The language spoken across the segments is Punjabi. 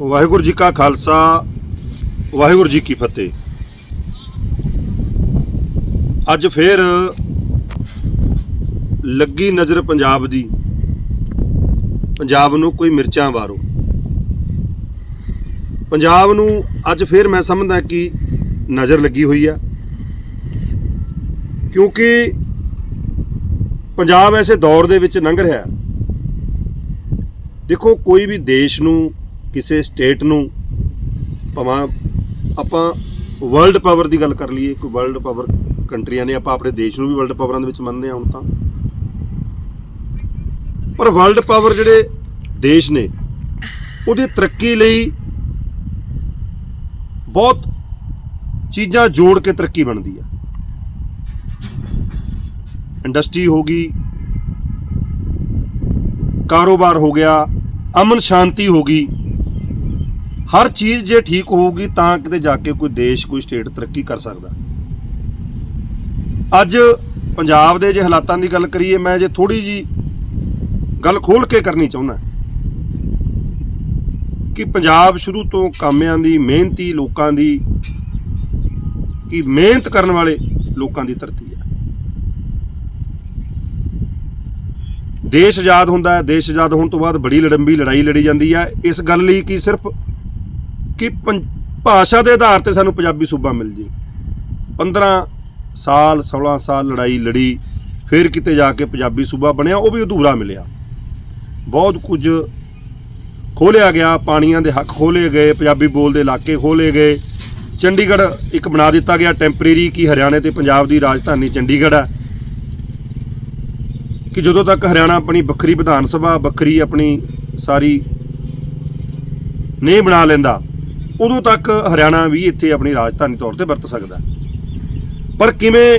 ਵਾਹਿਗੁਰੂ ਜੀ ਕਾ ਖਾਲਸਾ, ਵਾਹਿਗੁਰੂ ਜੀ ਕੀ ਫਤਿਹ। ਅੱਜ ਫੇਰ ਲੱਗੀ ਨਜ਼ਰ ਪੰਜਾਬ ਦੀ। ਪੰਜਾਬ ਨੂੰ ਕੋਈ ਮਿਰਚਾਂ ਵਾਰੋ। ਪੰਜਾਬ ਨੂੰ ਅੱਜ ਫੇਰ ਮੈਂ ਸਮਝਦਾ ਕਿ ਨਜ਼ਰ ਲੱਗੀ ਹੋਈ ਆ। ਕਿਉਂਕਿ ਪੰਜਾਬ ਐਸੇ ਦੌਰ ਦੇ ਵਿੱਚ ਲੰਘ ਰਿਹਾ। ਦੇਖੋ, ਕੋਈ ਵੀ ਦੇਸ਼ ਨੂੰ ਕਿਸੇ ਸਟੇਟ ਨੂੰ ਭਾਵੇਂ ਆਪਾਂ ਵਰਲਡ ਪਾਵਰ ਦੀ ਗੱਲ ਕਰ ਲਈਏ, ਕੋਈ ਵਰਲਡ ਪਾਵਰ ਕੰਟਰੀਆਂ ਨੇ, ਆਪਾਂ ਆਪਣੇ ਦੇਸ਼ ਨੂੰ ਵੀ ਵਰਲਡ ਪਾਵਰਾਂ ਦੇ ਵਿੱਚ ਮੰਨਦੇ ਹਾਂ ਹੁਣ ਤਾਂ। ਪਰ ਵਰਲਡ ਪਾਵਰ ਜਿਹੜੇ ਦੇਸ਼ ਨੇ, ਉਹਦੀ ਤਰੱਕੀ ਲਈ ਬਹੁਤ ਚੀਜ਼ਾਂ ਜੋੜ ਕੇ ਤਰੱਕੀ ਬਣਦੀ ਆ। ਇੰਡਸਟਰੀ ਹੋ ਗਈ, ਕਾਰੋਬਾਰ ਹੋ ਗਿਆ, ਅਮਨ ਸ਼ਾਂਤੀ ਹੋ ਗਈ ਹਰ ਚੀਜ਼ ਜੇ ਠੀਕ ਹੋਊਗੀ ਤਾਂ ਕਿਤੇ ਜਾ ਕੇ ਕੋਈ ਦੇਸ਼, ਕੋਈ ਸਟੇਟ ਤਰੱਕੀ ਕਰ ਸਕਦਾ। ਅੱਜ ਪੰਜਾਬ ਦੇ ਜੇ ਹਾਲਾਤਾਂ ਦੀ ਗੱਲ ਕਰੀਏ, ਮੈਂ ਜੇ ਥੋੜੀ ਜੀ ਗੱਲ ਖੋਲ ਕੇ ਕਰਨੀ ਚਾਹੁੰਦਾ ਕਿ ਪੰਜਾਬ ਸ਼ੁਰੂ ਤੋਂ ਕਾਮਿਆਂ ਦੀ, ਮਿਹਨਤੀ ਲੋਕਾਂ ਦੀ, ਕਿ ਮਿਹਨਤ ਕਰਨ ਵਾਲੇ ਲੋਕਾਂ ਦੀ ਧਰਤੀ ਹੈ। ਦੇਸ਼ ਆਜ਼ਾਦ ਹੁੰਦਾ ਹੈ, ਦੇਸ਼ ਆਜ਼ਾਦ ਹੋਣ ਤੋਂ ਬਾਅਦ ਬੜੀ ਲੜੰਬੀ ਲੜਾਈ ਲੜੀ ਜਾਂਦੀ ਹੈ। ਇਸ ਗੱਲ ਲਈ ਕਿ ਸਿਰਫ ਕਿ ਪੰ- ਭਾਸ਼ਾ ਦੇ ਆਧਾਰ ਤੇ ਸਾਨੂੰ ਪੰਜਾਬੀ ਸੂਬਾ ਮਿਲ ਜੇ। 15 ਸਾਲ 16 ਸਾਲ ਲੜਾਈ ਲੜੀ, ਫਿਰ ਕਿਤੇ ਜਾ ਕੇ ਪੰਜਾਬੀ ਸੂਬਾ ਬਣਿਆ, ਉਹ ਵੀ ਅਧੂਰਾ ਮਿਲਿਆ। ਬਹੁਤ ਕੁਝ ਖੋਲਿਆ ਗਿਆ, ਪਾਣੀਆਂ ਦੇ ਹੱਕ ਖੋਲੇ ਗਏ, ਪੰਜਾਬੀ ਬੋਲਦੇ ਇਲਾਕੇ ਖੋਲੇ ਗਏ। ਚੰਡੀਗੜ੍ਹ ਇੱਕ ਬਣਾ ਦਿੱਤਾ ਗਿਆ, ਟੈਂਪਰੇਰੀ ਕਿ ਹਰਿਆਣੇ ਤੇ ਪੰਜਾਬ ਦੀ ਰਾਜਧਾਨੀ ਚੰਡੀਗੜ੍ਹ ਹੈ। ਕਿ ਜਦੋਂ ਤੱਕ ਹਰਿਆਣਾ ਆਪਣੀ ਵੱਖਰੀ ਵਿਧਾਨ ਸਭਾ, ਵੱਖਰੀ ਆਪਣੀ ਸਾਰੀ ਨਹੀਂ ਬਣਾ ਲੈਂਦਾ ਉਦੋਂ ਤੱਕ ਹਰਿਆਣਾ ਵੀ ਇੱਥੇ ਆਪਣੀ ਰਾਜਧਾਨੀ ਤੌਰ ਤੇ ਵਰਤ ਸਕਦਾ ਪਰ ਕਿਵੇਂ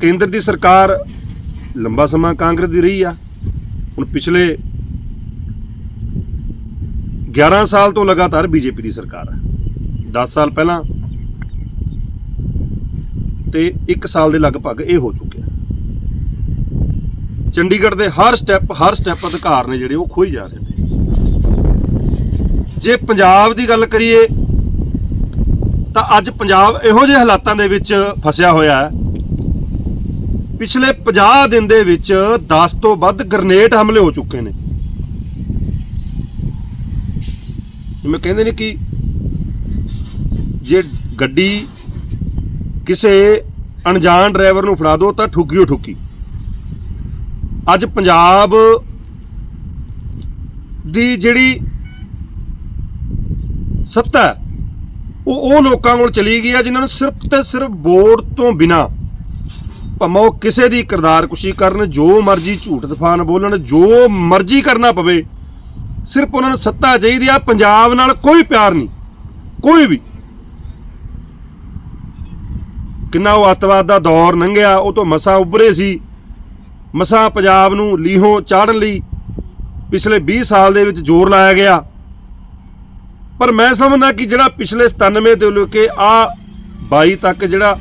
ਕੇਂਦਰ ਦੀ ਸਰਕਾਰ ਲੰਬਾ ਸਮਾਂ ਕਾਂਗਰਸ ਦੀ ਰਹੀ ਆ, ਹੁਣ ਪਿਛਲੇ 11 ਸਾਲ ਤੋਂ ਲਗਾਤਾਰ ਬੀਜੇਪੀ ਦੀ ਸਰਕਾਰ ਹੈ। 10 ਸਾਲ ਪਹਿਲਾਂ ਤੇ 1 ਸਾਲ ਦੇ ਲਗਭਗ ਇਹ ਹੋ ਚੁੱਕਿਆ ਚੰਡੀਗੜ੍ਹ ਦੇ ਹਰ ਸਟੈਪ ਹਰ ਸਟੈਪ ਅਧਿਕਾਰ ਨੇ ਜਿਹੜੇ ਉਹ ਖੋਈ ਜਾ ਰਹੇ ਨੇ। ਜੇ ਪੰਜਾਬ ਦੀ ਗੱਲ ਕਰੀਏ ਤਾਂ ਅੱਜ ਪੰਜਾਬ ਇਹੋ ਜਿਹੇ ਹਾਲਾਤਾਂ ਦੇ ਵਿੱਚ ਫਸਿਆ ਹੋਇਆ ਹੈ। ਪਿਛਲੇ 50 ਦਿਨ ਦੇ ਵਿੱਚ 10 ਤੋਂ ਵੱਧ ਗ੍ਰਨੇਡ ਹਮਲੇ ਹੋ ਚੁੱਕੇ ਨੇ। ਜਿਵੇਂ ਕਹਿੰਦੇ ਨੇ ਕਿ ਜੇ ਗੱਡੀ ਕਿਸੇ ਅਣਜਾਣ ਡਰਾਈਵਰ ਨੂੰ ਫੜਾ ਦਿਓ ਤਾਂ ਠੁੱਕੀਓ ਠੁੱਕੀ ਅੱਜ ਪੰਜਾਬ ਦੀ ਜਿਹੜੀ ਸੱਤਾ ਉਹ ਉਹ ਲੋਕਾਂ ਕੋਲ ਚਲੀ ਗਈ ਆ ਜਿਨ੍ਹਾਂ ਨੂੰ ਸਿਰਫ ਤੇ ਸਿਰਫ ਵੋਟ ਤੋਂ ਬਿਨਾ ਭਾਵੇਂ ਉਹ ਕਿਸੇ ਦੀ ਕਿਰਦਾਰਕੁਸ਼ੀ ਕਰਨ, ਜੋ ਮਰਜ਼ੀ ਝੂਠ ਤਫਾਨ ਬੋਲਣ, ਜੋ ਮਰਜ਼ੀ ਕਰਨਾ ਪਵੇ, ਸਿਰਫ ਉਹਨਾਂ ਨੂੰ ਸੱਤਾ ਚਾਹੀਦੀ ਆ, ਪੰਜਾਬ ਨਾਲ ਕੋਈ ਪਿਆਰ ਨਹੀਂ, ਕੋਈ ਵੀ। ਕਿੰਨਾ ਉਹ ਅੱਤਵਾਦ ਦਾ ਦੌਰ ਲੰਘਿਆ, ਉਹ ਤੋਂ ਮਸਾ ਉੱਭਰੇ ਸੀ। ਮਸਾ ਪੰਜਾਬ ਨੂੰ ਲੀਹੋਂ ਚਾੜਨ ਲਈ ਪਿਛਲੇ 20 ਸਾਲ ਦੇ ਵਿੱਚ ਜ਼ੋਰ ਲਾਇਆ ਗਿਆ। ਪਰ ਮੈਂ ਸਮਝਦਾ ਕਿ ਜਿਹੜਾ ਪਿਛਲੇ 97 ਤੋਂ ਲੈ ਕੇ ਆ 22 ਤੱਕ ਜਿਹੜਾ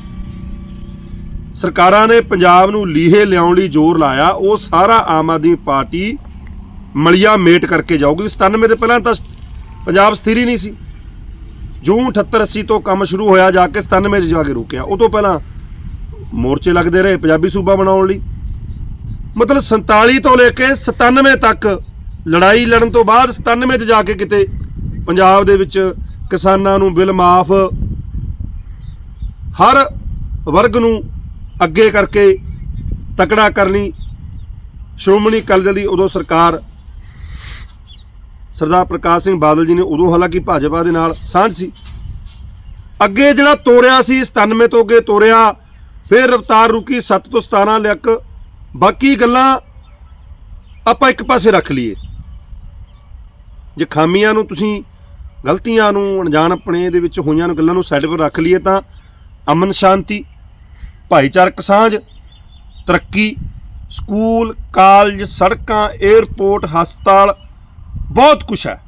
ਸਰਕਾਰਾਂ ਨੇ ਪੰਜਾਬ ਨੂੰ ਲੀਹੇ ਲਿਆਉਣ ਲਈ ਜ਼ੋਰ ਲਾਇਆ, ਉਹ ਸਾਰਾ ਆਮ ਆਦਮੀ ਪਾਰਟੀ ਮਲਿਆ ਮੇਟ ਕਰਕੇ ਜਾਊਗੀ। 97 ਦੇ ਪਹਿਲਾਂ ਤਾਂ ਪੰਜਾਬ ਸਥਿਰ ਹੀ ਨਹੀਂ ਸੀ। ਜੂਨ 78 80 ਤੋਂ ਕੰਮ ਸ਼ੁਰੂ ਹੋਇਆ ਜਾ ਕੇ 97 ਚ ਜਾ ਕੇ ਰੁਕਿਆ। ਉਹ ਤੋਂ ਪਹਿਲਾਂ ਮੋਰਚੇ ਲੱਗਦੇ ਰਹੇ ਪੰਜਾਬੀ ਸੂਬਾ ਬਣਾਉਣ ਲਈ। ਮਤਲਬ 47 ਤੋਂ ਲੈ ਕੇ 97 ਤੱਕ ਲੜਾਈ ਲੜਨ ਤੋਂ ਬਾਅਦ 97 ਚ ਜਾ ਕੇ ਕਿਤੇ ਪੰਜਾਬ ਦੇ ਵਿੱਚ ਕਿਸਾਨਾਂ ਨੂੰ ਬਿੱਲ ਮਾਫ ਹਰ ਵਰਗ ਨੂੰ ਅੱਗੇ ਕਰਕੇ ਤਕੜਾ ਕਰਨੀ ਸ਼੍ਰੋਮਣੀ ਅਕਾਲੀ ਦਲ ਦੀ ਉਦੋਂ ਸਰਕਾਰ ਸਰਦਾਰ ਪ੍ਰਕਾਸ਼ ਸਿੰਘ ਬਾਦਲ ਜੀ ਨੇ ਉਦੋਂ, ਹਾਲਾਂਕਿ ਭਾਜਪਾ ਦੇ ਨਾਲ ਸਾਂਝ ਸੀ। ਅੱਗੇ ਜਿਹੜਾ ਤੋਰਿਆ ਸੀ 97 ਤੋਂ ਅੱਗੇ ਤੋਰਿਆ, ਫਿਰ ਰਫਤਾਰ ਰੁਕੀ 7 ਤੋਂ 17 ਲੱਕ ਬਾਕੀ ਗੱਲਾਂ ਆਪਾਂ ਇੱਕ ਪਾਸੇ ਰੱਖ ਲਈਏ। ਜੇ ਖਾਮੀਆਂ ਨੂੰ ਤੁਸੀਂ ਗਲਤੀਆਂ ਨੂੰ ਅਣਜਾਣ ਆਪਣੇ ਦੇ ਵਿੱਚ ਹੋਈਆਂ ਨੂੰ ਗੱਲਾਂ ਨੂੰ ਸਾਈਡ 'ਤੇ ਰੱਖ ਲਈਏ ਤਾਂ ਅਮਨ ਸ਼ਾਂਤੀ, ਭਾਈਚਾਰਕ ਸਾਂਝ, ਤਰੱਕੀ, ਸਕੂਲ, ਕਾਲਜ, ਸੜਕਾਂ 에ਅਰਪੋਰਟ ਹਸਪਤਾਲ, ਬਹੁਤ ਕੁਝ ਹੈ।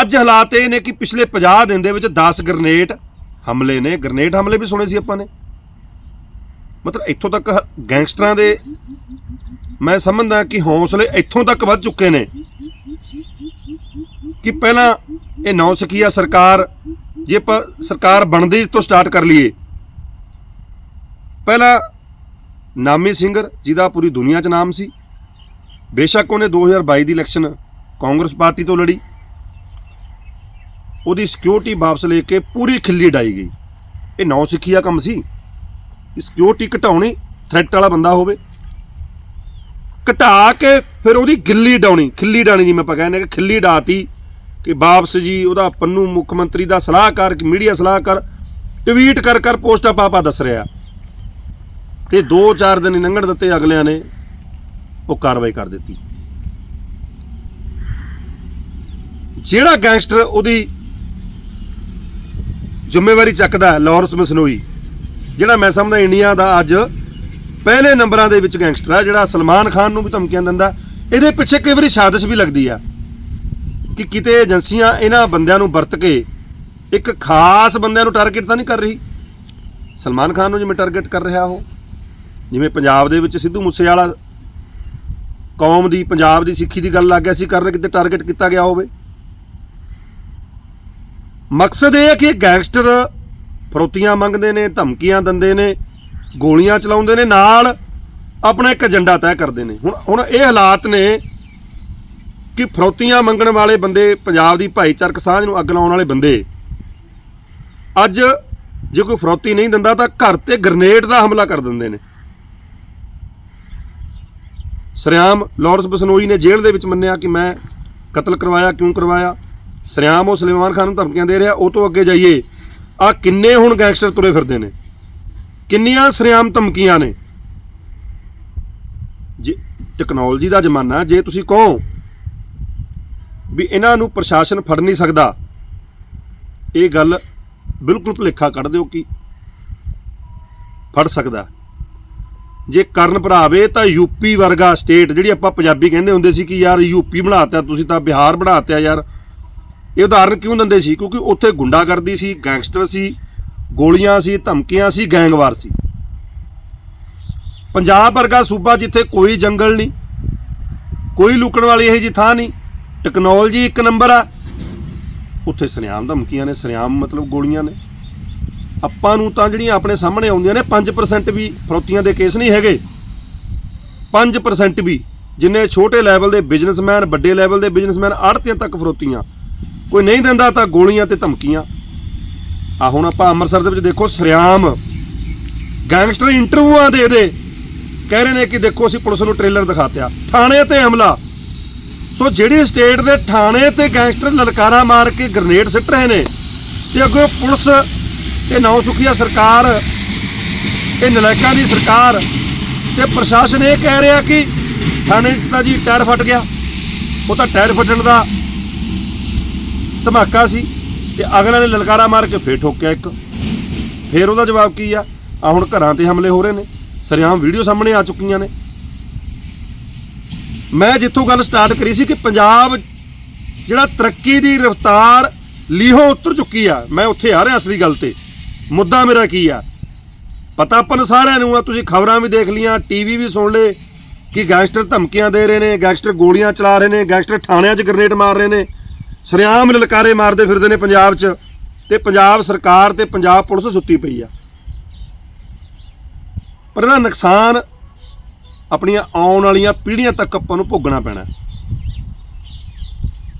ਅੱਜ ਹਾਲਾਤ ਇਹ ਨੇ ਕਿ ਪਿਛਲੇ 50 ਦਿਨ ਦੇ ਵਿੱਚ 10 ਗ੍ਰਨੇਡ ਹਮਲੇ ਨੇ। ਗ੍ਰਨੇਡ ਹਮਲੇ ਵੀ ਸੁਣੇ ਸੀ ਆਪਾਂ ਨੇ। ਮਤਲਬ ਇੱਥੋਂ ਤੱਕ ਗੈਂਗਸਟਰਾਂ ਦੇ ਮੈਂ ਸਮਝਦਾ ਕਿ ਹੌਸਲੇ ਇੱਥੋਂ ਤੱਕ ਵੱਧ ਚੁੱਕੇ ਨੇ। ਕਿ ਪਹਿਲਾਂ ਇਹ ਨੌ ਸਖੀਆ ਸਰਕਾਰ, ਜੇ ਆਪਾਂ ਸਰਕਾਰ ਬਣਦੀ ਤੋਂ ਸਟਾਰਟ ਕਰ ਲਈਏ। ਪਹਿਲਾਂ ਨਾਮੀ ਸਿੰਗਰ, ਜਿਹਦਾ ਪੂਰੀ ਦੁਨੀਆ 'ਚ ਨਾਮ ਸੀ। ਬੇਸ਼ੱਕ ਉਹਨੇ 2022 ਦੀ ਇਲੈਕਸ਼ਨ ਕਾਂਗਰਸ ਪਾਰਟੀ ਤੋਂ ਲੜੀ। ਉਹਦੀ ਸਿਕਿਉਰਿਟੀ ਵਾਪਸ ਲੈ ਕੇ ਪੂਰੀ ਖਿੱਲੀ ਡਾਈ ਗਈ। ਇਹ ਨੌ ਸਿੱਖੀਆ ਕੰਮ ਸੀ ਕਿ ਸਿਕਿਉਰਿਟੀ ਘਟਾਉਣੀ ਥ੍ਰੈਟ ਵਾਲਾ ਬੰਦਾ ਹੋਵੇ। ਘਟਾ ਕੇ ਫਿਰ ਉਹਦੀ ਗਿੱਲੀ ਡਾਉਣੀ, ਖਿੱਲੀ ਡਾਣੀ ਜਿਵੇਂ ਆਪਾਂ ਕਹਿੰਦੇ ਕਿ ਖਿੱਲੀ ਡਾਤੀ। ਕਿ ਵਾਪਸ ਜੀ ਉਹਦਾ ਪੰਨੂ ਮੁੱਖ ਮੰਤਰੀ ਦਾ ਸਲਾਹਕਾਰ ਮੀਡੀਆ ਸਲਾਹਕਾਰ ਟਵੀਟ ਕਰ ਕਰ ਪੋਸਟਾਂ ਪਾਪਾ ਦੱਸ ਰਿਹਾ। ਤੇ 2-4 ਦਿਨ ਲੰਘਣ ਦਿੱਤੇ ਅਗਲਿਆਂ ਨੇ ਉਹ ਕਾਰਵਾਈ ਕਰ ਦਿੱਤੀ। ਜਿਹੜਾ ਗੈਂਗਸਟਰ ਉਹਦੀ ਜ਼ਿੰਮੇਵਾਰੀ ਚੱਕਦਾ ਹੈ, ਲਾਰੈਂਸ ਮਸਨੋਈ ਜਿਹੜਾ ਮੈਂ ਸਮਝਦਾ ਇੰਡੀਆ ਦਾ ਅੱਜ ਪਹਿਲੇ ਨੰਬਰਾਂ ਦੇ ਵਿੱਚ ਗੈਂਗਸਟਰ ਆ ਜਿਹੜਾ ਸਲਮਾਨ ਖਾਨ ਨੂੰ ਵੀ ਧਮਕੀਆਂ ਦਿੰਦਾ ਇਹਦੇ ਪਿੱਛੇ ਕਈ ਵਾਰੀ ਸਾਜ਼ਿਸ਼ ਵੀ ਲੱਗਦੀ ਆ। ਕਿ ਕਿਤੇ ਏਜੰਸੀਆਂ ਇਹਨਾਂ ਬੰਦਿਆਂ ਨੂੰ ਵਰਤ ਕੇ ਇੱਕ ਖਾਸ ਬੰਦਿਆਂ ਨੂੰ ਟਾਰਗੇਟ ਤਾਂ ਨਹੀਂ ਕਰ ਰਹੀ? ਸਲਮਾਨ ਖਾਨ ਨੂੰ ਜਿਵੇਂ ਟਾਰਗੇਟ ਕਰ ਰਿਹਾ ਉਹ, ਜਿਵੇਂ ਪੰਜਾਬ ਦੇ ਵਿੱਚ ਸਿੱਧੂ ਮੂਸੇਵਾਲਾ ਕੌਮ ਦੀ, ਪੰਜਾਬ ਦੀ ਸਿੱਖੀ ਦੀ ਗੱਲ ਲੱਗ ਗਿਆ ਸੀ ਕਰਨ ਕਿਤੇ ਟਾਰਗੇਟ ਕੀਤਾ ਗਿਆ ਹੋਵੇ? ਮਕਸਦ ਇਹ ਹੈ ਕਿ ਗੈਂਗਸਟਰ ਫਰੋਤੀਆਂ ਮੰਗਦੇ ਨੇ, ਧਮਕੀਆਂ ਦਿੰਦੇ ਨੇ, ਗੋਲੀਆਂ ਚਲਾਉਂਦੇ ਨੇ, ਨਾਲ ਆਪਣਾ ਇੱਕ ਏਜੰਡਾ ਤੈਅ ਕਰਦੇ ਨੇ। ਹੁਣ ਹੁਣ ਇਹ ਹਾਲਾਤ ਨੇ ਕਿ ਫਰੋਤੀਆਂ ਮੰਗਣ ਵਾਲੇ ਬੰਦੇ ਪੰਜਾਬ ਦੀ ਭਾਈਚਾਰਕ ਸਾਂਝ ਨੂੰ ਅੱਗ ਲਾਉਣ ਵਾਲੇ ਬੰਦੇ। ਅੱਜ ਜੇ ਕੋਈ ਫਰੋਤੀ ਨਹੀਂ ਦਿੰਦਾ ਤਾਂ ਘਰ ਤੇ ਗ੍ਰਨੇਡ ਦਾ ਹਮਲਾ ਕਰ ਦਿੰਦੇ ਨੇ। ਸਰਿਆਮ ਲਾਰੈਂਸ ਬਸਨੋਈ ਨੇ ਜੇਲ੍ਹ ਦੇ ਵਿੱਚ ਮੰਨਿਆ ਕਿ ਮੈਂ ਕਤਲ ਕਰਵਾਇਆ, ਕਿਉਂ ਕਰਵਾਇਆ? ਸਰਿਆਮ ਉਹ ਸੁਲੇਮਾਨ ਖਾਨ ਨੂੰ ਧਮਕੀਆਂ ਦੇ ਰਿਹਾ, ਉਹ ਤੋਂ ਅੱਗੇ ਜਾਈਏ। ਆ ਕਿੰਨੇ ਹੁਣ ਗੈਂਗਸਟਰ ਤੁਰੇ ਫਿਰਦੇ ਨੇ? ਕਿੰਨੀਆਂ ਸਰਿਆਮ ਧਮਕੀਆਂ ਨੇ? ਜੇ ਟੈਕਨੋਲੋਜੀ ਦਾ ਜ਼ਮਾਨਾ, ਜੇ ਤੁਸੀਂ ਕਹੋ ਵੀ ਇਹਨਾਂ ਨੂੰ ਪ੍ਰਸ਼ਾਸਨ ਫੜ ਨਹੀਂ ਸਕਦਾ। ਇਹ ਗੱਲ ਬਿਲਕੁਲ ਭੁਲੇਖਾ ਕੱਢ ਦਿਓ ਕਿ ਫੜ ਸਕਦਾ। ਜੇ ਕਰਨ ਭਰਾਵੇ ਤਾਂ ਯੂਪੀ ਵਰਗਾ ਸਟੇਟ ਜਿਹੜੀ ਆਪਾਂ ਪੰਜਾਬੀ ਕਹਿੰਦੇ ਹੁੰਦੇ ਸੀ ਕਿ ਯਾਰ ਯੂਪੀ ਬਣਾਤਾ, ਤੁਸੀਂ ਤਾਂ ਬਿਹਾਰ ਬਣਾਤਾ ਯਾਰ। ਇਹ ਉਦਾਹਰਨ ਕਿਉਂ ਦਿੰਦੇ ਸੀ? ਕਿਉਂਕਿ ਉੱਥੇ ਗੁੰਡਾਗਰਦੀ ਸੀ, ਗੈਂਗਸਟਰ ਸੀ, ਗੋਲੀਆਂ ਸੀ, ਧਮਕੀਆਂ ਸੀ, ਗੈਂਗਵਾਰ ਸੀ। ਪੰਜਾਬ ਵਰਗਾ ਸੂਬਾ ਜਿੱਥੇ ਕੋਈ ਜੰਗਲ ਨਹੀਂ, ਕੋਈ ਲੁਕਣ ਵਾਲੀ ਇਹ ਜੀ ਥਾਂ ਨਹੀਂ ਟੈਕਨੋਲੋਜੀ ਇੱਕ ਨੰਬਰ ਆ। ਉੱਥੇ ਸਰਿਆਮ ਧਮਕੀਆਂ ਨੇ ਸਰਿਆਮ ਮਤਲਬ ਗੋਲੀਆਂ ਨੇ। ਆਪਾਂ ਨੂੰ ਤਾਂ ਜਿਹੜੀਆਂ ਆਪਣੇ ਸਾਹਮਣੇ ਆਉਂਦੀਆਂ ਨੇ 5% ਵੀ ਫਰੋਤੀਆਂ ਦੇ ਕੇਸ ਨਹੀਂ ਹੈਗੇ। 5% ਵੀ, ਜਿੰਨੇ ਛੋਟੇ ਲੈਵਲ ਦੇ ਬਿਜ਼ਨਸਮੈਨ ਵੱਡੇ ਲੈਵਲ ਦੇ ਬਿਜ਼ਨਸਮੈਨ ਆੜਤੀਆਂ ਤੱਕ ਫਰੋਤੀਆਂ। ਕੋਈ ਨਹੀਂ ਦਿੰਦਾ ਤਾਂ ਗੋਲੀਆਂ ਤੇ ਧਮਕੀਆਂ। ਆ ਹੁਣ ਆਪਾਂ ਅੰਮ੍ਰਿਤਸਰ ਦੇ ਵਿੱਚ ਦੇਖੋ ਸਰਿਆਮ ਗੈਂਗਸਟਰ ਇੰਟਰਵਿਊਆਂ ਦੇ ਦੇ। ਕਹਿ ਰਹੇ ਨੇ ਕਿ ਦੇਖੋ, ਅਸੀਂ ਪੁਲਿਸ ਨੂੰ ਟ੍ਰੇਲਰ ਦਿਖਾਤਿਆ ਥਾਣੇ ਤੇ ਹਮਲਾ। ਸੋ ਜਿਹੜੀ ਸਟੇਟ ਦੇ ਥਾਣੇ ਤੇ ਗੈਂਗਸਟਰ ਲਲਕਾਰਾ ਮਾਰ ਕੇ ਗ੍ਰਨੇਡ ਸਿੱਟ ਰਹੇ ਨੇ ਤੇ ਅੱਗੇ ਪੁਲਿਸ ਇਹ ਨੌ ਸੁਖੀਆ ਸਰਕਾਰ, ਇਹ ਨਲਾਇਕਾਂ ਦੀ ਸਰਕਾਰ ਤੇ ਪ੍ਰਸ਼ਾਸਨ ਇਹ ਕਹਿ ਰਿਹਾ ਕਿ ਥਾਣੇ 'ਚ ਤਾਂ ਜੀ ਟਾਇਰ ਫਟ ਗਿਆ। ਉਹ ਤਾਂ ਟਾਇਰ ਫਟਣ ਦਾ ਧਮਾਕਾ ਸੀ ਤੇ ਅਗਲਾ ਨੇ ਲਲਕਾਰਾ ਮਾਰ ਕੇ ਫੇਰ ਠੋਕਿਆ ਇੱਕ। ਫੇਰ ਉਹਦਾ ਜਵਾਬ ਕੀ ਆ? ਆ ਹੁਣ ਘਰਾਂ ਤੇ ਹਮਲੇ ਹੋ ਰਹੇ ਨੇ। ਸਰਿਆਮ ਵੀਡੀਓ ਸਾਹਮਣੇ ਆ ਚੁੱਕੀਆਂ ਨੇ। ਮੈਂ ਜਿੱਥੋਂ ਗੱਲ ਸਟਾਰਟ ਕਰੀ ਸੀ ਕਿ ਪੰਜਾਬ ਜਿਹੜਾ ਤਰੱਕੀ ਦੀ ਰਫ਼ਤਾਰ ਲੀਹੋ ਉਤਰ ਚੁੱਕੀ ਆ, ਮੈਂ ਉੱਥੇ ਆ ਰਿਹਾ ਅਸਲੀ ਗੱਲ ਤੇ। ਮੁੱਦਾ ਮੇਰਾ ਕੀ ਆ? ਪਤਾ ਆਪਾਂ ਨੂੰ ਸਾਰਿਆਂ ਨੂੰ ਆ, ਤੁਸੀਂ ਖਬਰਾਂ ਵੀ ਦੇਖ ਲੀਆਂ ਟੀਵੀ ਵੀ ਸੁਣ ਲੇ ਕਿ ਗੈਂਗਸਟਰ ਧਮਕੀਆਂ ਦੇ ਰਹੇ ਨੇ, ਗੈਂਗਸਟਰ ਗੋਲੀਆਂ ਚਲਾ ਰਹੇ ਨੇ, ਗੈਂਗਸਟਰ ਥਾਣਿਆਂ 'ਚ ਗ੍ਰਨੇਡ ਮਾਰ ਰਹੇ ਨੇ, ਸਰਿਆਮ ਲਲਕਾਰੇ ਮਾਰਦੇ ਫਿਰਦੇ ਨੇ ਪੰਜਾਬ 'ਚ ਤੇ ਪੰਜਾਬ ਸਰਕਾਰ ਤੇ ਪੰਜਾਬ ਪੁਲਿਸ ਸੁੱਤੀ ਪਈ ਆ। ਪਰ ਇਹਦਾ ਨੁਕਸਾਨ ਆਪਣੀਆਂ ਆਉਣ ਵਾਲੀਆਂ ਪੀੜ੍ਹੀਆਂ ਤੱਕ ਆਪਾਂ ਨੂੰ ਭੋਗਣਾ ਪੈਣਾ।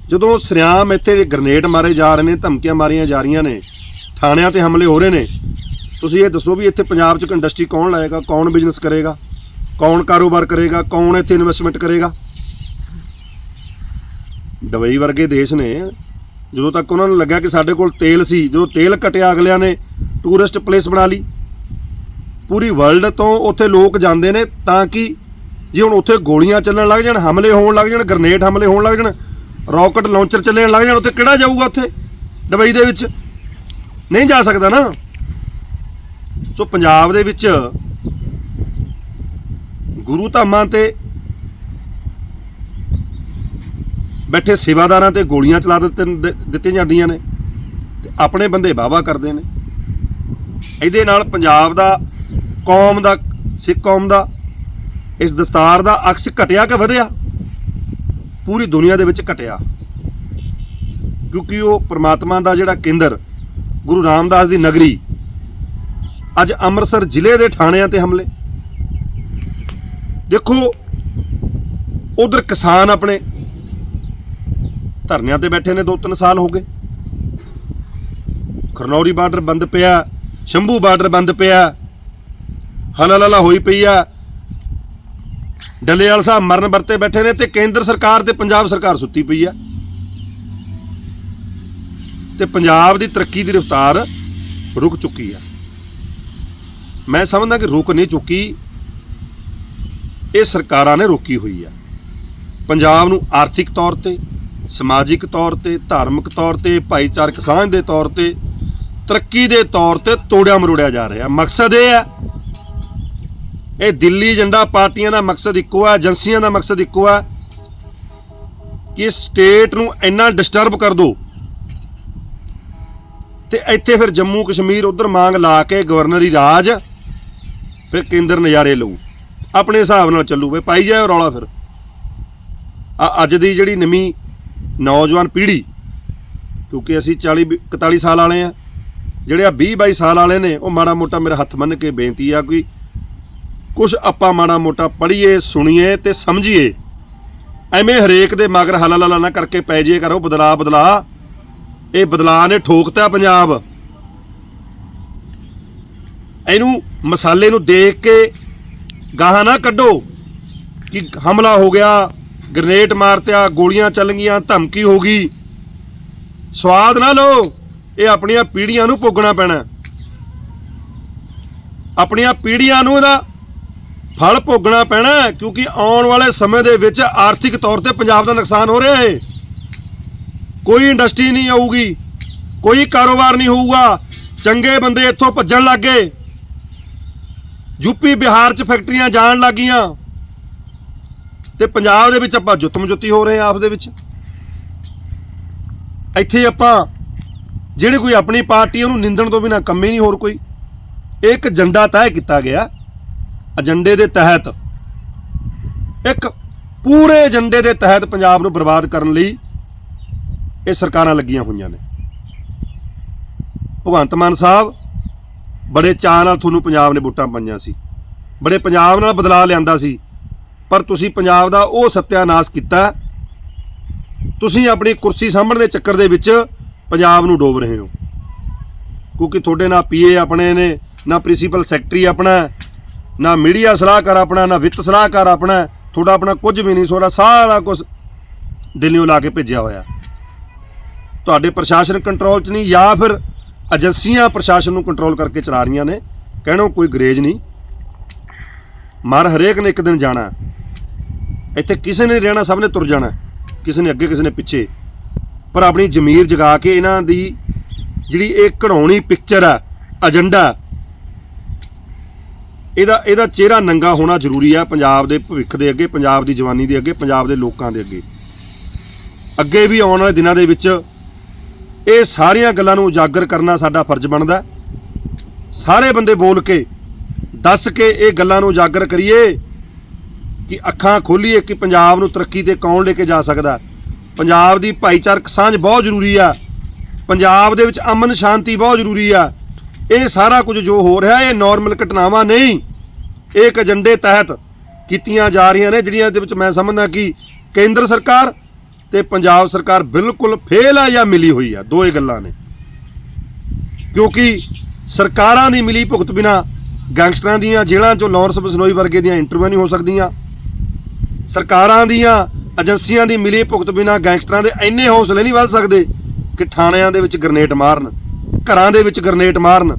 ਜਦੋਂ ਸਰਿਆਮ ਇੱਥੇ ਗ੍ਰਨੇਡ ਮਾਰੇ ਜਾ ਰਹੇ ਨੇ, ਧਮਕੀਆਂ ਮਾਰੀਆਂ ਜਾ ਰਹੀਆਂ ਨੇ, ਥਾਣਿਆਂ ਤੇ ਹਮਲੇ ਹੋ ਰਹੇ ਨੇ, ਤੁਸੀਂ ਇਹ ਦੱਸੋ ਵੀ ਇੱਥੇ ਪੰਜਾਬ 'ਚ ਇੰਡਸਟਰੀ ਕੌਣ ਲਾਏਗਾ, ਕੌਣ ਬਿਜ਼ਨਸ ਕਰੇਗਾ, ਕੌਣ ਕਾਰੋਬਾਰ ਕਰੇਗਾ, ਕੌਣ ਇੱਥੇ ਇਨਵੈਸਟਮੈਂਟ ਕਰੇਗਾ? ਦੁਬਈ ਵਰਗੇ ਦੇਸ਼ ਨੇ, ਜਦੋਂ ਤੱਕ ਉਹਨਾਂ ਨੂੰ ਲੱਗਿਆ ਕਿ ਸਾਡੇ ਕੋਲ ਤੇਲ ਸੀ, ਜਦੋਂ ਤੇਲ ਘਟਿਆ ਅਗਲਿਆਂ ਨੇ ਟੂਰਿਸਟ ਪਲੇਸ ਬਣਾ ਲਈ। ਪੂਰੀ ਵਰਲਡ ਤੋਂ ਉੱਥੇ ਲੋਕ ਜਾਂਦੇ ਨੇ ਤਾਂ ਕਿ ਜੇ ਹੁਣ ਉੱਥੇ ਗੋਲੀਆਂ ਚੱਲਣ ਲੱਗ ਜਾਣ, ਹਮਲੇ ਹੋਣ ਲੱਗ ਜਾਣ ਗ੍ਰਨੇਡ ਹਮਲੇ ਹੋਣ ਲੱਗ ਜਾਣ ਰਾਕਟ ਲਾਂਚਰ ਚੱਲਣ ਲੱਗ ਜਾਣ, ਉੱਥੇ ਕਿਹੜਾ ਜਾਊਗਾ ਉੱਥੇ? ਦੁਬਈ ਦੇ ਵਿੱਚ। ਨਹੀਂ ਜਾ ਸਕਦਾ ਨਾ। ਸੋ ਪੰਜਾਬ ਦੇ ਵਿੱਚ ਗੁਰੂ ਧਾਮਾਂ ਤੇ ਬੈਠੇ ਸੇਵਾਦਾਰਾਂ ਤੇ ਗੋਲੀਆਂ ਚਲਾ ਦਿੱਤੇ ਦਿੱਤੀਆਂ ਜਾਂਦੀਆਂ ਨੇ ਤੇ ਆਪਣੇ ਬੰਦੇ ਵਾਹਵਾ ਕਰਦੇ ਨੇ। ਇਹਦੇ ਨਾਲ ਪੰਜਾਬ ਦਾ ਕੌਮ ਦਾ, ਸਿੱਖ ਕੌਮ ਦਾ, ਇਸ ਦਸਤਾਰ ਦਾ ਅਕਸ ਘਟਿਆ ਕਿ ਵਧਿਆ? ਪੂਰੀ ਦੁਨੀਆ ਦੇ ਵਿੱਚ ਘਟਿਆ। ਕਿਉਂਕਿ ਉਹ ਪ੍ਰਮਾਤਮਾ ਦਾ ਜਿਹੜਾ ਕੇਂਦਰ, ਗੁਰੂ ਰਾਮਦਾਸ ਦੀ ਨਗਰੀ, ਅੱਜ ਅੰਮ੍ਰਿਤਸਰ ਜ਼ਿਲ੍ਹੇ ਦੇ ਥਾਣਿਆਂ ਤੇ ਹਮਲੇ। ਦੇਖੋ, ਉਧਰ ਕਿਸਾਨ ਆਪਣੇ ਧਰਨਿਆਂ ਤੇ ਬੈਠੇ ਨੇ 2-3 ਸਾਲ ਹੋ ਗਏ। ਖਰਨੌਰੀ ਬਾਰਡਰ ਬੰਦ ਪਿਆ, ਸ਼ੰਭੂ ਬਾਰਡਰ ਬੰਦ ਪਿਆ ਹਲਲਲਾ ਹੋਈ ਪਈ ਆ। ਡੱਲੇਵਾਲ ਸਾਹਿਬ ਮਰਨ ਵਰਤੇ ਬੈਠੇ ਨੇ ਤੇ ਕੇਂਦਰ ਸਰਕਾਰ ਤੇ ਪੰਜਾਬ ਸਰਕਾਰ ਸੁੱਤੀ ਪਈ ਆ। ਤੇ ਪੰਜਾਬ ਦੀ ਤਰੱਕੀ ਦੀ ਰਫ਼ਤਾਰ ਰੁਕ ਚੁੱਕੀ ਆ। ਮੈਂ ਸਮਝਦਾ ਕਿ ਰੁਕ ਨਹੀਂ ਚੁੱਕੀ। ਇਹ ਸਰਕਾਰਾਂ ਨੇ ਰੋਕੀ ਹੋਈ ਆ। ਪੰਜਾਬ ਨੂੰ ਆਰਥਿਕ ਤੌਰ ਤੇ, ਸਮਾਜਿਕ ਤੌਰ ਤੇ, ਧਾਰਮਿਕ ਤੌਰ ਤੇ, ਭਾਈਚਾਰਕ ਸਾਂਝ ਦੇ ਤੌਰ ਤੇ, ਤਰੱਕੀ ਦੇ ਤੌਰ ਤੇ ਤੋੜਿਆ ਮਰੋੜਿਆ ਜਾ ਰਿਹਾ। ਮਕਸਦ ਇਹ ਹੈ ਇਹ ਦਿੱਲੀ ਏਜੰਡਾ ਪਾਰਟੀਆਂ ਦਾ ਮਕਸਦ ਇੱਕੋ ਆ, ਏਜੰਸੀਆਂ ਦਾ ਮਕਸਦ ਇੱਕੋ ਆ ਕਿ ਸਟੇਟ ਨੂੰ ਇੰਨਾ ਡਿਸਟਰਬ ਕਰ ਦੋ। ਤੇ ਇੱਥੇ ਫਿਰ ਜੰਮੂ ਕਸ਼ਮੀਰ ਉਧਰ ਮੰਗ ਲਾ ਕੇ ਗਵਰਨਰੀ ਰਾਜ, ਫਿਰ ਕੇਂਦਰ ਨਜ਼ਾਰੇ ਲਊ। ਆਪਣੇ ਹਿਸਾਬ ਨਾਲ ਚੱਲੂ ਵੇ ਪਾਈ ਜਾਏ ਰੌਲਾ ਫਿਰ। ਆ ਅੱਜ ਦੀ ਜਿਹੜੀ ਨਵੀਂ ਨੌਜਵਾਨ ਪੀੜ੍ਹੀ, ਕਿਉਂਕਿ ਅਸੀਂ 40 ਵੀ- 41 ਸਾਲ ਵਾਲੇ ਆ, ਜਿਹੜੇ ਆ 20 22 ਸਾਲ ਵਾਲੇ ਨੇ, ਉਹ ਮਾੜਾ ਮੋਟਾ ਮੇਰੇ ਹੱਥ ਮੰਨ ਕੇ ਬੇਨਤੀ ਆ ਕੋਈ ਕੁਝ ਆਪਾਂ ਮਾੜਾ ਮੋਟਾ ਪੜ੍ਹੀਏ, ਸੁਣੀਏ ਤੇ ਸਮਝੀਏ। ਐਵੇਂ ਹਰੇਕ ਦੇ ਮਗਰ ਹਲਾਲਾ ਨਾ ਕਰਕੇ ਪੈ ਜੇ ਕਰੋ ਬਦਲਾ ਬਦਲਾ। ਇਹ ਬਦਲਾ ਨੇ ਠੋਕਤਾ ਪੰਜਾਬ। ਇਹਨੂੰ ਮਸਾਲੇ ਨੂੰ ਦੇਖ ਕੇ ਗਾਹਾਂ ਨਾ ਕੱਢੋ ਕਿ ਹਮਲਾ ਹੋ ਗਿਆ, ਗ੍ਰਨੇਡ ਮਾਰਤਿਆ, ਗੋਲੀਆਂ ਚੱਲ ਗਈਆਂ, ਧਮਕੀ ਹੋ ਗਈ। ਸਵਾਦ ਨਾ ਲਓ, ਇਹ ਆਪਣੀਆਂ ਪੀੜ੍ਹੀਆਂ ਨੂੰ ਭੋਗਣਾ ਪੈਣਾ। ਆਪਣੀਆਂ ਪੀੜ੍ਹੀਆਂ ਨੂੰ ਇਹਦਾ ਫਲ ਭੋਗਣਾ ਪੈਣਾ ਕਿਉਂਕਿ ਆਉਣ ਵਾਲੇ ਸਮੇਂ ਦੇ ਵਿੱਚ ਆਰਥਿਕ ਤੌਰ ਤੇ ਪੰਜਾਬ ਦਾ ਨੁਕਸਾਨ ਹੋ ਰਿਹਾ ਹੈ। ਕੋਈ ਇੰਡਸਟਰੀ ਨਹੀਂ ਆਊਗੀ, ਕੋਈ ਕਾਰੋਬਾਰ ਨਹੀਂ ਹੋਊਗਾ, ਚੰਗੇ ਬੰਦੇ ਇੱਥੋਂ ਭੱਜਣ ਲੱਗ ਗਏ। ਯੂਪੀ, ਬਿਹਾਰ 'ਚ ਫੈਕਟਰੀਆਂ ਜਾਣ ਲੱਗੀਆਂ। ਤੇ ਪੰਜਾਬ ਦੇ ਵਿੱਚ ਆਪਾਂ ਜੁੱਤਮ ਜੁੱਤੀ ਹੋ ਰਹੇ ਆ ਆਪ ਦੇ ਵਿੱਚ। ਇੱਥੇ ਆਪਾਂ ਜਿਹੜੇ ਕੋਈ ਆਪਣੀ ਪਾਰਟੀ ਉਹਨੂੰ ਨਿੰਦਣ ਤੋਂ ਬਿਨਾ ਕੰਮ ਹੀ ਨਹੀਂ ਹੋਰ ਕੋਈ। ਇੱਕ ਏਜੰਡਾ ਤੈਅ ਕੀਤਾ ਗਿਆ। ਏਜੰਡੇ ਦੇ ਤਹਿਤ, ਇੱਕ ਪੂਰੇ ਏਜੰਡੇ ਦੇ ਤਹਿਤ ਪੰਜਾਬ ਨੂੰ ਬਰਬਾਦ ਕਰਨ ਲਈ ਇਹ ਸਰਕਾਰਾਂ ਲੱਗੀਆਂ ਹੋਈਆਂ ਨੇ। ਭਗਵੰਤ ਮਾਨ ਸਾਹਿਬ ਬੜੇ ਚਾਅ ਨਾਲ ਤੁਹਾਨੂੰ ਪੰਜਾਬ ਨੇ ਵੋਟਾਂ ਪਾਈਆਂ ਸੀ। ਬੜੇ ਪੰਜਾਬ ਨਾਲ ਬਦਲਾਅ ਲਿਆਂਦਾ ਸੀ। ਪਰ ਤੁਸੀਂ ਪੰਜਾਬ ਦਾ ਉਹ ਸਤਿਆਨਾਸ ਕੀਤਾ, ਤੁਸੀਂ ਆਪਣੀ ਕੁਰਸੀ ਸਾਂਭਣ ਦੇ ਚੱਕਰ ਦੇ ਵਿੱਚ ਪੰਜਾਬ ਨੂੰ ਡੋਬ ਰਹੇ ਹੋ। ਕਿਉਂਕਿ ਤੁਹਾਡੇ ਨਾਲ ਪੀਏ ਆਪਣੇ ਨੇ, ਨਾ ਪ੍ਰਿੰਸੀਪਲ ਸੈਕਟਰੀ ਆਪਣਾ ਨਾ ਮੀਡੀਆ ਸਲਾਹਕਾਰ ਆਪਣਾ, ਨਾ ਵਿੱਤ ਸਲਾਹਕਾਰ ਆਪਣਾ, ਤੁਹਾਡਾ ਆਪਣਾ ਕੁਝ ਵੀ ਨਹੀਂ, ਤੁਹਾਡਾ ਸਾਰਾ ਕੁਝ ਦਿੱਲੀੋਂ ਲਾ ਕੇ ਭੇਜਿਆ ਹੋਇਆ। ਤੁਹਾਡੇ ਪ੍ਰਸ਼ਾਸਨ ਕੰਟਰੋਲ 'ਚ ਨਹੀਂ, ਜਾਂ ਫਿਰ ਏਜੰਸੀਆਂ ਪ੍ਰਸ਼ਾਸਨ ਨੂੰ ਕੰਟਰੋਲ ਕਰਕੇ ਚਲਾ ਰਹੀਆਂ ਨੇ, ਕਹਿਣੋ ਕੋਈ ਗਰੇਜ ਨਹੀਂ। ਮਰ ਹਰੇਕ ਨੇ ਇੱਕ ਦਿਨ ਜਾਣਾ। ਇੱਥੇ ਕਿਸੇ ਨੇ ਰਹਿਣਾ, ਸਭ ਨੇ ਤੁਰ ਜਾਣਾ, ਕਿਸੇ ਨੇ ਅੱਗੇ, ਕਿਸੇ ਨੇ ਪਿੱਛੇ। ਪਰ ਆਪਣੀ ਜ਼ਮੀਰ ਜਗਾ ਕੇ ਇਹਨਾਂ ਦੀ ਜਿਹੜੀ ਇਹ ਘੜਾਉਣੀ ਪਿਕਚਰ ਆ ਏਜੰਡਾ ਇਹਦਾ ਇਹਦਾ ਚਿਹਰਾ ਨੰਗਾ ਹੋਣਾ ਜ਼ਰੂਰੀ ਆ ਪੰਜਾਬ ਦੇ ਭਵਿੱਖ ਦੇ ਅੱਗੇ, ਪੰਜਾਬ ਦੀ ਜਵਾਨੀ ਦੇ ਅੱਗੇ, ਪੰਜਾਬ ਦੇ ਲੋਕਾਂ ਦੇ ਅੱਗੇ। ਅੱਗੇ ਵੀ ਆਉਣ ਵਾਲੇ ਦਿਨਾਂ ਦੇ ਵਿੱਚ ਇਹ ਸਾਰੀਆਂ ਗੱਲਾਂ ਨੂੰ ਉਜਾਗਰ ਕਰਨਾ ਸਾਡਾ ਫਰਜ਼ ਬਣਦਾ। ਸਾਰੇ ਬੰਦੇ ਬੋਲ ਕੇ, ਦੱਸ ਕੇ ਇਹ ਗੱਲਾਂ ਨੂੰ ਉਜਾਗਰ ਕਰੀਏ ਕਿ ਅੱਖਾਂ ਖੋਲੀਏ ਕਿ ਪੰਜਾਬ ਨੂੰ ਤਰੱਕੀ ਤੇ ਕੌਣ ਲੈ ਕੇ ਜਾ ਸਕਦਾ। ਪੰਜਾਬ ਦੀ ਭਾਈਚਾਰਕ ਸਾਂਝ ਬਹੁਤ ਜ਼ਰੂਰੀ ਆ। ਪੰਜਾਬ ਦੇ ਵਿੱਚ ਅਮਨ ਸ਼ਾਂਤੀ ਬਹੁਤ ਜ਼ਰੂਰੀ ਆ। ਇਹ ਸਾਰਾ ਕੁਝ ਜੋ ਹੋ ਰਿਹਾ, ਇਹ ਨਾਰਮਲ ਘਟਨਾਵਾਂ ਨਹੀਂ। ਇਹ ਇੱਕ ਏਜੰਡੇ ਤਹਿਤ ਕੀਤੀਆਂ ਜਾ ਰਹੀਆਂ ਨੇ, ਜਿਹੜੀਆਂ ਦੇ ਵਿੱਚ ਮੈਂ ਸਮਝਦਾ ਕਿ ਕੇਂਦਰ ਸਰਕਾਰ ਤੇ ਪੰਜਾਬ ਸਰਕਾਰ ਬਿਲਕੁਲ ਫੇਲ ਆ ਜਾਂ ਮਿਲੀ ਹੋਈ ਆ, ਦੋ ਹੀ ਗੱਲਾਂ ਨੇ। ਕਿਉਂਕਿ ਸਰਕਾਰਾਂ ਦੀ ਮਿਲੀ ਭੁਗਤ ਬਿਨਾ ਗੈਂਗਸਟਰਾਂ ਦੀਆਂ ਜੇਲ੍ਹਾਂ ਚੋਂ ਲਾਰੈਂਸ ਬਸਨੋਈ ਵਰਗੇ ਦੀਆਂ ਇੰਟਰਵਿਊ ਨਹੀਂ ਹੋ ਸਕਦੀਆਂ। ਸਰਕਾਰਾਂ ਦੀਆਂ ਏਜੰਸੀਆਂ ਦੀ ਮਿਲੀ ਭੁਗਤ ਬਿਨਾ ਗੈਂਗਸਟਰਾਂ ਦੇ ਇੰਨੇ ਹੌਸਲੇ ਨਹੀਂ ਵੱਧ ਸਕਦੇ ਕਿ ਥਾਣਿਆਂ ਦੇ ਵਿੱਚ ਗ੍ਰਨੇਡ ਮਾਰਨ। ਘਰਾਂ ਦੇ ਵਿੱਚ ਗ੍ਰਨੇਡ ਮਾਰਨ।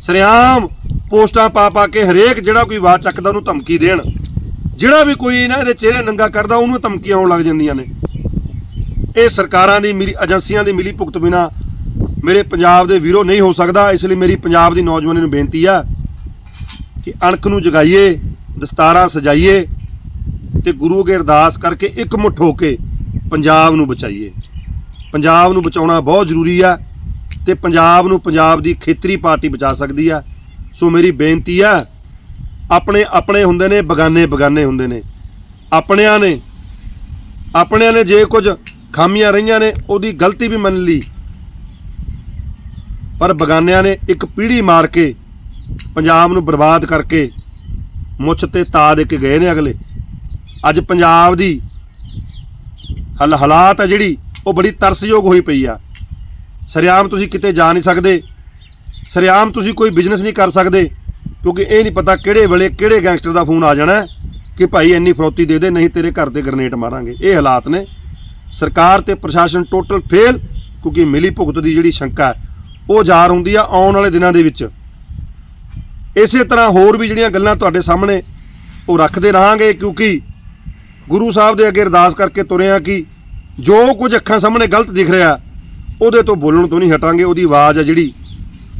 ਸਰਿਆਮ ਪੋਸਟਾਂ ਪਾ ਪਾ ਕੇ ਹਰੇਕ ਜਿਹੜਾ ਕੋਈ ਆਵਾਜ਼ ਚੱਕਦਾ ਉਹਨੂੰ ਧਮਕੀ ਦੇਣ। ਜਿਹੜਾ ਵੀ ਕੋਈ ਇਹਨਾਂ ਦੇ ਚਿਹਰੇ ਨੰਗਾ ਕਰਦਾ, ਉਹਨੂੰ ਧਮਕੀਆਂ ਆਉਣ ਲੱਗ ਜਾਂਦੀਆਂ ਨੇ। ਇਹ ਸਰਕਾਰਾਂ ਦੀ ਮਿਲੀ, ਏਜੰਸੀਆਂ ਦੀ ਮਿਲੀ ਭੁਗਤ ਬਿਨਾ ਮੇਰੇ ਪੰਜਾਬ ਦੇ ਵੀਰੋ ਨਹੀਂ ਹੋ ਸਕਦਾ। ਇਸ ਲਈ ਮੇਰੀ ਪੰਜਾਬ ਦੀ ਨੌਜਵਾਨੀ ਨੂੰ ਬੇਨਤੀ ਆ ਕਿ ਅਣਖ ਨੂੰ ਜਗਾਈਏ, ਦਸਤਾਰਾਂ ਸਜਾਈਏ ਤੇ ਗੁਰੂ ਅਗੇ ਅਰਦਾਸ ਕਰਕੇ ਇੱਕ ਮੁੱਠ ਹੋ ਕੇ ਪੰਜਾਬ ਨੂੰ ਬਚਾਈਏ। ਪੰਜਾਬ ਨੂੰ ਬਚਾਉਣਾ ਬਹੁਤ ਜ਼ਰੂਰੀ ਆ। ਤੇ ਪੰਜਾਬ ਨੂੰ ਪੰਜਾਬ ਦੀ ਖੇਤਰੀ ਪਾਰਟੀ ਬਚਾ ਸਕਦੀ ਆ। ਸੋ ਮੇਰੀ ਬੇਨਤੀ ਆ, ਆਪਣੇ ਆਪਣੇ ਹੁੰਦੇ ਨੇ, ਬਗਾਨੇ ਬਗਾਨੇ ਹੁੰਦੇ ਨੇ। ਆਪਣਿਆਂ ਨੇ ਆਪਣਿਆਂ ਨੇ ਜੇ ਕੁਝ ਖਾਮੀਆਂ ਰਹੀਆਂ ਨੇ, ਉਹਦੀ ਗਲਤੀ ਵੀ ਮੰਨ ਲਈ। ਪਰ ਬਗਾਨਿਆਂ ਨੇ ਇੱਕ ਪੀੜ੍ਹੀ ਮਾਰ ਕੇ ਪੰਜਾਬ ਨੂੰ ਬਰਬਾਦ ਕਰਕੇ ਮੁੱਛ ਤੇ ਤਾ ਦੇ ਕੇ ਗਏ ਨੇ ਅਗਲੇ। ਅੱਜ ਪੰਜਾਬ ਦੀ ਹਲ ਹਾਲਾਤ ਆ ਜਿਹੜੀ, ਉਹ ਬੜੀ ਤਰਸਯੋਗ ਹੋਈ ਪਈ ਆ। ਸਰਿਆਮ ਤੁਸੀਂ ਕਿਤੇ ਜਾ ਨਹੀਂ ਸਕਦੇ। ਸਰਿਆਮ ਤੁਸੀਂ ਕੋਈ ਬਿਜ਼ਨਸ ਨਹੀਂ ਕਰ ਸਕਦੇ, ਕਿਉਂਕਿ ਇਹ ਨਹੀਂ ਪਤਾ ਕਿਹੜੇ ਵੇਲੇ ਕਿਹੜੇ ਗੈਂਗਸਟਰ ਦਾ ਫੋਨ ਆ ਜਾਣਾ ਕਿ ਭਾਈ ਇੰਨੀ ਫਰੋਤੀ ਦੇ ਦੇ, ਨਹੀਂ ਤੇਰੇ ਘਰ ਤੇ ਗ੍ਰਨੇਡ ਮਾਰਾਂਗੇ। ਇਹ ਹਾਲਾਤ ਨੇ। ਸਰਕਾਰ ਤੇ ਪ੍ਰਸ਼ਾਸਨ ਟੋਟਲ ਫੇਲ ਕਿਉਂਕਿ ਮਿਲੀ ਭੁਗਤ ਦੀ ਜਿਹੜੀ ਸ਼ੰਕਾ ਉਹ ਜ਼ਾਹਰ ਹੁੰਦੀ ਆ ਆਉਣ ਵਾਲੇ ਦਿਨਾਂ ਦੇ ਵਿੱਚ। ਇਸੇ ਤਰ੍ਹਾਂ ਹੋਰ ਵੀ ਜਿਹੜੀਆਂ ਗੱਲਾਂ ਤੁਹਾਡੇ ਸਾਹਮਣੇ, ਉਹ ਰੱਖਦੇ ਰਹਾਂਗੇ, ਕਿਉਂਕਿ ਗੁਰੂ ਸਾਹਿਬ ਦੇ ਅੱਗੇ ਅਰਦਾਸ ਕਰਕੇ ਤੁਰੇ ਆ ਕਿ ਜੋ ਕੁਝ ਅੱਖਾਂ ਸਾਹਮਣੇ ਗਲਤ ਦਿਖ ਰਿਹਾ ਉਹਦੇ ਤੋਂ ਬੋਲਣ ਤੋਂ ਨਹੀਂ ਹਟਾਂਗੇ, ਉਹਦੀ ਆਵਾਜ਼ ਆ ਜਿਹੜੀ,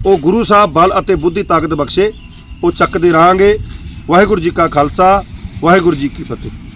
ਉਹ ਗੁਰੂ ਸਾਹਿਬ ਬਲ ਅਤੇ ਬੁੱਧੀ ਤਾਕਤ ਬਖਸ਼ੇ, ਉਹ ਚੱਕਦੇ ਰਹਾਂਗੇ। ਵਾਹਿਗੁਰੂ ਜੀ ਕਾ ਖਾਲਸਾ, ਵਾਹਿਗੁਰੂ ਜੀ ਕੀ ਫਤਿਹ।